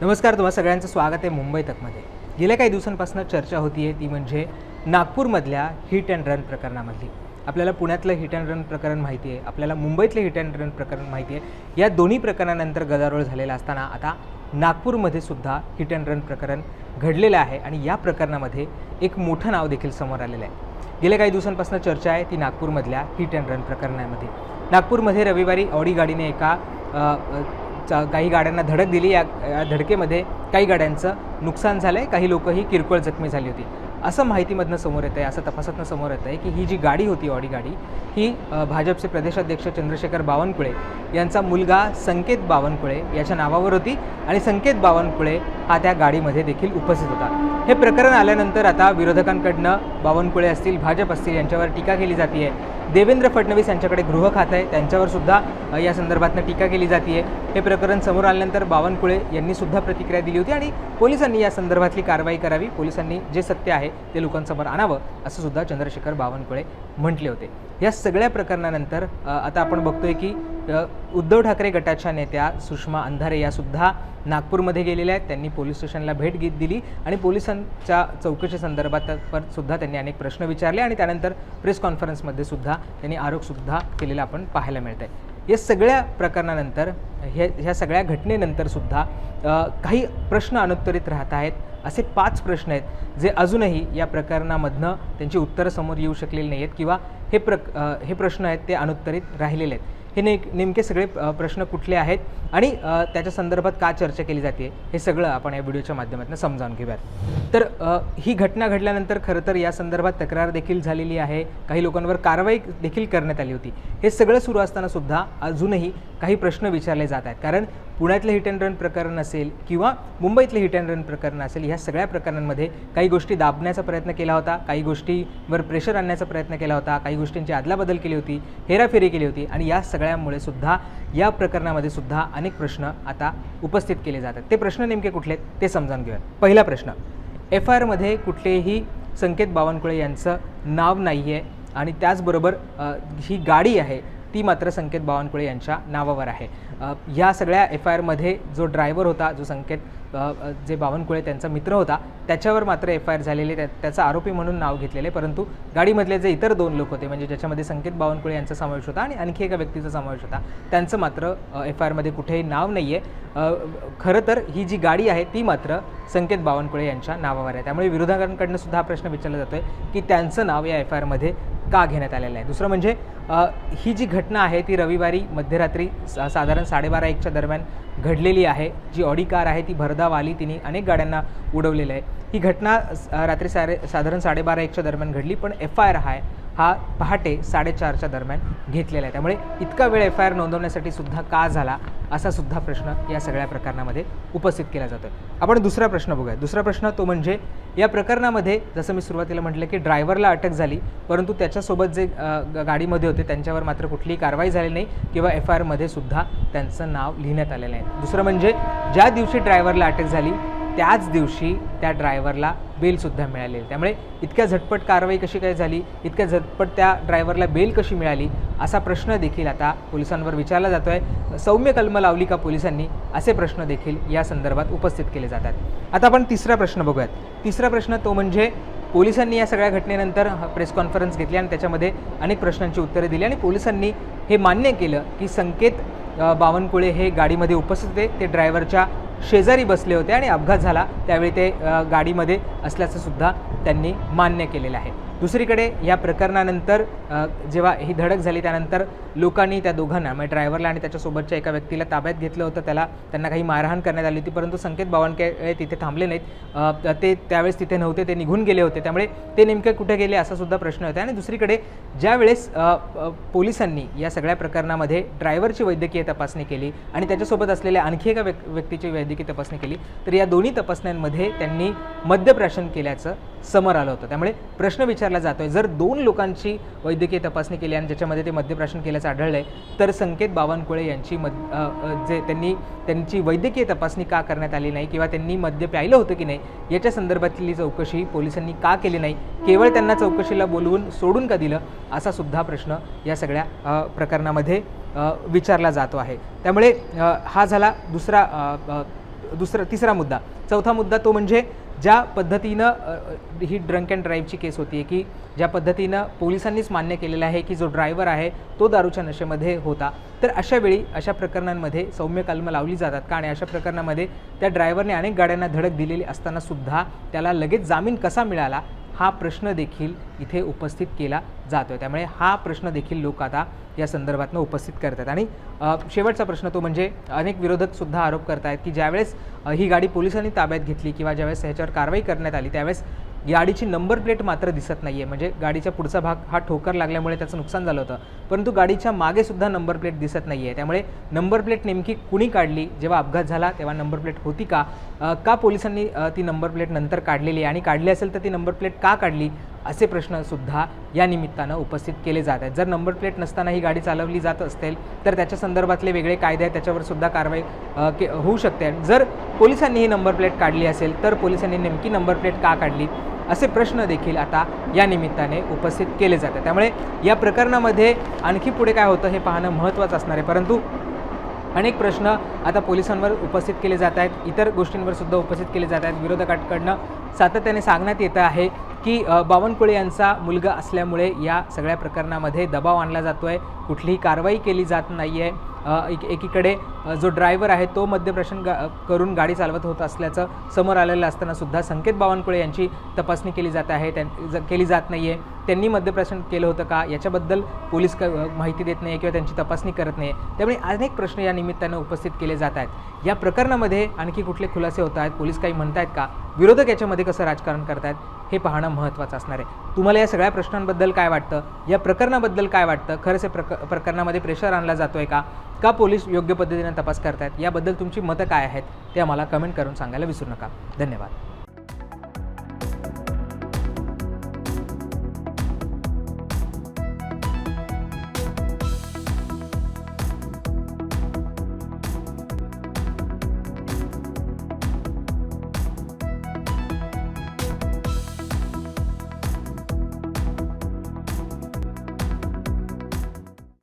नमस्कार तुम्हा सगळ्यांचं स्वागत आहे मुंबई तकमध्ये. गेल्या काही दिवसांपासून चर्चा होती आहे ती म्हणजे नागपूरमधल्या हिट अँड रन प्रकरणामधली. आपल्याला पुण्यातलं हिट अँड रन प्रकरण माहिती आहे आपल्याला मुंबईतलं हिट अँड रन प्रकरण माहिती आहे या दोन्ही प्रकरणानंतर गदारोळ झालेला असताना आता नागपूरमध्ये सुद्धा हिट अँड रन प्रकरण घडलेलं आहे आणि या प्रकरणामध्ये एक मोठं नाव देखील समोर आलेलं आहे. गेल्या काही दिवसांपासून चर्चा आहे ती नागपूरमधल्या हिट अँड रन प्रकरणामध्ये. नागपूरमध्ये रविवारी ऑडी गाडीने एका चा काही गाड्यांना धडक दिली या या धडकेमध्ये. काही गाड्यांचं नुकसान झालं आहे काही लोकंही किरकोळ जखमी झाली होती. असं माहितीमधनं समोर येतं आहे असं तपासातनं समोर येतं आहे की ही जी गाडी होती ऑडी गाडी ही भाजपचे प्रदेशाध्यक्ष चंद्रशेखर बावनकुळे यांचा मुलगा संकेत बावनकुळे याच्या नावावर होती आणि संकेत बावनकुळे हा त्या गाडीमध्ये देखील उपस्थित होता. हे प्रकरण आल्यानंतर आता विरोधकांकडनं बावनकुळे असतील भाजप असतील यांच्यावर टीका केली जाते आहे देवेंद्र फडणवीस यांच्याकडे गृह खातं आहे त्यांच्यावर सुद्धा या संदर्भातनं टीका केली जाते हे प्रकरण समोर आल्यानंतर बावनकुळे यांनी सुद्धा प्रतिक्रिया दिली होती आणि पोलिसांनी या संदर्भातली कारवाई करावी. पोलिसांनी जे सत्य आहे ते लोकांसमोर आणावं असं सुद्धा चंद्रशेखर बावनकुळे म्हटले होते. या सगळ्या प्रकरणानंतर आता आपण बघतोय की उद्धव ठाकरे गटाच्या नेत्या सुषमा अंधारे यासुद्धा नागपूरमध्ये गेलेल्या आहेत. त्यांनी पोलीस स्टेशनला भेट घेत दिली आणि पोलिसांच्या चौकशी संदर्भात पर सुद्धा त्यांनी अनेक प्रश्न विचारले आणि त्यानंतर प्रेस कॉन्फरन्समध्ये सुद्धा त्यांनी आरोपसुद्धा केलेला आपण पाहायला मिळत आहे या सगळ्या प्रकरणानंतर हे ह्या सगळ्या घटनेनंतर सुद्धा काही प्रश्न अनुत्तरित राहत आहेत. असे पाच प्रश्न आहेत जे अजूनही या प्रकरणामधनं त्यांची उत्तरं समोर येऊ शकलेली नाही आहेत किंवा हे प्रक हे प्रश्न आहेत ते अनुत्तरित राहिलेले आहेत. हे ने नेमके सगळे प्रश्न कुठले आहेत आणि त्याच्या संदर्भात का चर्चा केली जाते हे सगळं आपण या व्हिडिओच्या माध्यमातून समजावून घेऊयात. तर ही घटना घडल्यानंतर खरं तर या संदर्भात तक्रार देखील झालेली आहे. काही लोकांवर कारवाई देखील करण्यात आली होती. हे सगळं सुरू असताना सुद्धा अजूनही काही प्रश्न विचारले जात आहेत. कारण पुण्यातलं हिट अँड रन प्रकरण असेल किंवा मुंबईतलं हिट अँड रन प्रकरण असेल ह्या सगळ्या प्रकरणांमध्ये काही गोष्टी दाबण्याचा प्रयत्न केला होता काही गोष्टीवर प्रेशर आणण्याचा प्रयत्न केला होता काही गोष्टींची अदलाबदल केली होती हेराफेरी केली होती आणि या सगळ्यामुळे सुद्धा या प्रकरणामध्ये सुद्धा अनेक प्रश्न आता उपस्थित केले जातात. ते प्रश्न नेमके कुठले आहेत ते समजावून घेऊया. पहिला प्रश्न एफ आय आरमध्ये कुठलेही संकेत बावनकुळे यांचं नाव नाही आहे आणि त्याचबरोबर ही गाडी आहे ती मात्र संकेत बावनकुळे यांच्या नावावर आहे. ह्या सगळ्या एफ आय आरमध्ये जो ड्रायव्हर होता जो संकेत जे बावनकुळे त्यांचा मित्र होता त्याच्यावर मात्र एफ आय आर झालेले त्या त्याचा आरोपी म्हणून नाव घेतलेले परंतु गाडीमधले जे इतर दोन लोक होते म्हणजे ज्याच्यामध्ये संकेत बावनकुळे यांचा समावेश होता आणि आणखी एका व्यक्तीचा समावेश होता त्यांचं मात्र एफ आय आरमध्ये कुठेही नाव नाही आहे खरं तर ही जी गाडी आहे ती मात्र संकेत बावनकुळे यांच्या नावावर आहे. त्यामुळे विरोधकांकडनं सुद्धा हा प्रश्न विचारला जातोय की त्यांचं नाव या एफ आय आरमध्ये का घेण्यात आलेला आहे? दुसरं म्हणजे ही जी घटना आहे ती रविवारी मध्यरात्री सा साधारण साडेबारा एकच्या दरम्यान घडलेली आहे. जी ऑडी कार आहे ती भरधाव आली तिने अनेक गाड्यांना उडवलेलं आहे. ही घटना रात्री साडे साधारण साडेबारा एकच्या दरम्यान घडली पण एफ आय आर हा आहे हा पहाटे साडेचारच्या दरम्यान घेतलेला आहे. त्यामुळे इतका वेळ एफ आय आर नोंदवण्यासाठी सुद्धा का झाला असा सुद्धा प्रश्न या सगळ्या प्रकरणामध्ये उपस्थित केला जातो आपण दुसरा प्रश्न बघूया. दुसरा प्रश्न तो म्हणजे या प्रकरणामध्ये जसं मी सुरुवातीला म्हटलं की ड्रायव्हरला अटक झाली परंतु त्याच्यासोबत जे गाडीमध्ये होते त्यांच्यावर मात्र कुठलीही कारवाई झाली नाही किंवा एफ आय आरमध्ये सुद्धा त्यांचं नाव लिहिण्यात आलेलं आहे. दुसरं म्हणजे ज्या दिवशी ड्रायव्हरला अटक झाली त्याच दिवशी त्या ड्रायव्हरला बेलसुद्धा मिळाली त्यामुळे इतक्या झटपट कारवाई कशी काय झाली इतक्या झटपट त्या ड्रायव्हरला बेल कशी मिळाली असा प्रश्न देखील आता पोलिसांवर विचारला जातो आहे सौम्य कलम लावली का पोलिसांनी असे प्रश्न देखील या संदर्भात उपस्थित केले जातात. आता आपण तिसरा प्रश्न बघूयात. तिसरा प्रश्न तो म्हणजे पोलिसांनी या सगळ्या घटनेनंतर प्रेस कॉन्फरन्स घेतली आणि त्याच्यामध्ये अनेक प्रश्नांची उत्तरे दिली आणि पोलिसांनी हे मान्य केलं की संकेत बावनकुळे हे गाडीमध्ये उपस्थित होते. ते ड्रायव्हरच्या शेजारी बसले होते आणि अपघात झाला. त्यावेळी ते गाडीमध्ये असल्याचं सुद्धा त्यांनी मान्य केलेलं आहे. दुसरीकडे या प्रकरणानंतर जेव्हा ही धडक झाली त्यानंतर लोकांनी त्या दोघांना म्हणजे ड्रायव्हरला आणि त्याच्यासोबतच्या एका व्यक्तीला ताब्यात घेतलं होतं. त्याला त्यांना काही मारहाण करण्यात आली होती परंतु संकेत बावनके तिथे थांबले नाहीत. ते त्यावेळेस तिथे नव्हते ते निघून गेले होते. त्यामुळे ते नेमके कुठे गेले असा सुद्धा प्रश्न होता. आणि दुसरीकडे ज्यावेळेस पोलिसांनी या सगळ्या प्रकरणामध्ये ड्रायव्हरची वैद्यकीय तपासणी केली आणि त्याच्यासोबत असलेल्या आणखी एका व्यक् व्यक्तीची वैद्यकीय तपासणी केली तर या दोन्ही तपासण्यांमध्ये त्यांनी मद्यप्राशन केल्याचं समोर आलं होतं. त्यामुळे प्रश्न विचारला जातोय. जर दोन लोकांची वैद्यकीय तपासणी केली आणि ज्याच्यामध्ये ते मद्यप्राशन केल्याचं आढळलं आहे तर संकेत बावनकुळे यांची मद जे त्यांनी त्यांची वैद्यकीय तपासणी का करण्यात आली नाही किंवा त्यांनी मद्य प्यायलं होतं की नाही याच्या संदर्भातली चौकशी पोलिसांनी का केली नाही केवळ त्यांना चौकशीला बोलवून सोडून का दिलं असा सुद्धा प्रश्न या सगळ्या प्रकरणामध्ये विचारला जातो आहे. त्यामुळे हा झाला दुसरा दुसरा तिसरा मुद्दा. चौथा मुद्दा तो म्हणजे ज्या पद्धतीनं ही ड्रंक अँड ड्राईव्हची केस होती की ज्या पद्धतीनं पोलिसांनीच मान्य केलेलं आहे की जो ड्रायव्हर आहे तो दारूच्या नशेमध्ये होता. तर अशा वेळी अशा प्रकरणांमध्ये सौम्य कलमं लावली जातात का? आणि अशा प्रकरणामध्ये त्या ड्रायव्हरने अनेक गाड्यांना धडक दिलेली असताना सुद्धा त्याला लगेच जामीन कसा मिळाला? हा प्रश्न देखील इथे उपस्थित केला जातो त्यामुळे हा प्रश्न देखील लोक आता या संदर्भातनं उपस्थित करतात. आणि शेवटचा प्रश्न तो म्हणजे अनेक विरोधक सुद्धा आरोप करतायत की ज्यावेळेस ही गाडी पोलिसांनी ताब्यात घेतली किंवा ज्यावेळेस ह्याच्यावर कारवाई करण्यात आली त्यावेळेस गाडीची नंबर प्लेट मात्र दिसत नाही आहे म्हणजे गाडीचा पुढचा भाग हा ठोकर लागल्यामुळे त्याचं नुकसान झालं होतं. परंतु गाडीच्या मागे सुद्धा नंबर प्लेट दिसत नाही आहे त्यामुळे नंबर प्लेट नेमकी कुणी काढली? जेव्हा अपघात झाला तेव्हा नंबर प्लेट होती का? का पोलिसांनी ती नंबर प्लेट नंतर काढलेली आहे? आणि काढली असेल तर ती नंबर प्लेट का काढली? असे प्रश्नसुद्धा या निमित्तानं उपस्थित केले जात आहेत. जर नंबर प्लेट नसताना ही गाडी चालवली जात असेल तर त्याच्या संदर्भातले वेगळे कायदे आहेत. त्याच्यावर सुद्धा कारवाई के होऊ शकते. जर पोलिसांनी ही नंबर प्लेट काढली असेल तर पोलिसांनी नेमकी नंबर प्लेट का काढली? असे प्रश्न देखील आता या निमित्ताने उपस्थित केले जातात. त्यामुळे या प्रकरणामध्ये आणखी पुढे काय होतं हे पाहणं महत्त्वाचं असणार आहे. परंतु अनेक प्रश्न आता पोलिसांवर उपस्थित केले जात आहेत. इतर गोष्टींवर सुद्धा उपस्थित केले जात आहेत. विरोधकांकडनं सातत्याने सांगण्यात येतं आहे की बावनकुळे यांचा मुलगा असल्यामुळे या सगळ्या प्रकरणामध्ये दबाव आणला जातो आहे कुठलीही कारवाई केली जात नाही आहे एक एकीकडे जो ड्रायव्हर आहे तो मद्यप्राशन गा करून गाडी चालवत होत असल्याचं समोर आलेलं असताना सुद्धा संकेत बावनकुळे यांची तपासणी केली जात आहे. त्यां ज- केली जात नाही आहे त्यांनी मद्यप्राशन केलं होतं का? याच्याबद्दल पोलीस क माहिती देत नाही किंवा त्यांची तपासणी करत नाही त्यामुळे अनेक प्रश्न या निमित्तानं उपस्थित केले जात आहेत. या प्रकरणामध्ये आणखी कुठले खुलासे होत आहेत? पोलीस काही म्हणत आहेत का? विरोधक याच्यामध्ये कसं राजकारण करतायत हे पाहणं महत्त्वाचं असणार आहे. तुम्हाला या सगळ्या प्रश्नांबद्दल काय वाटतं? या प्रकरणाबद्दल काय वाटतं? खरंच या प्रक प्रकरणामध्ये प्रेशर आणला जातो आहे का? का पोलीस योग्य पद्धतीने तपास करतायत? याबद्दल तुमची मतं काय आहेत? ते आम्हाला कमेंट करून सांगायला विसरू नका. धन्यवाद.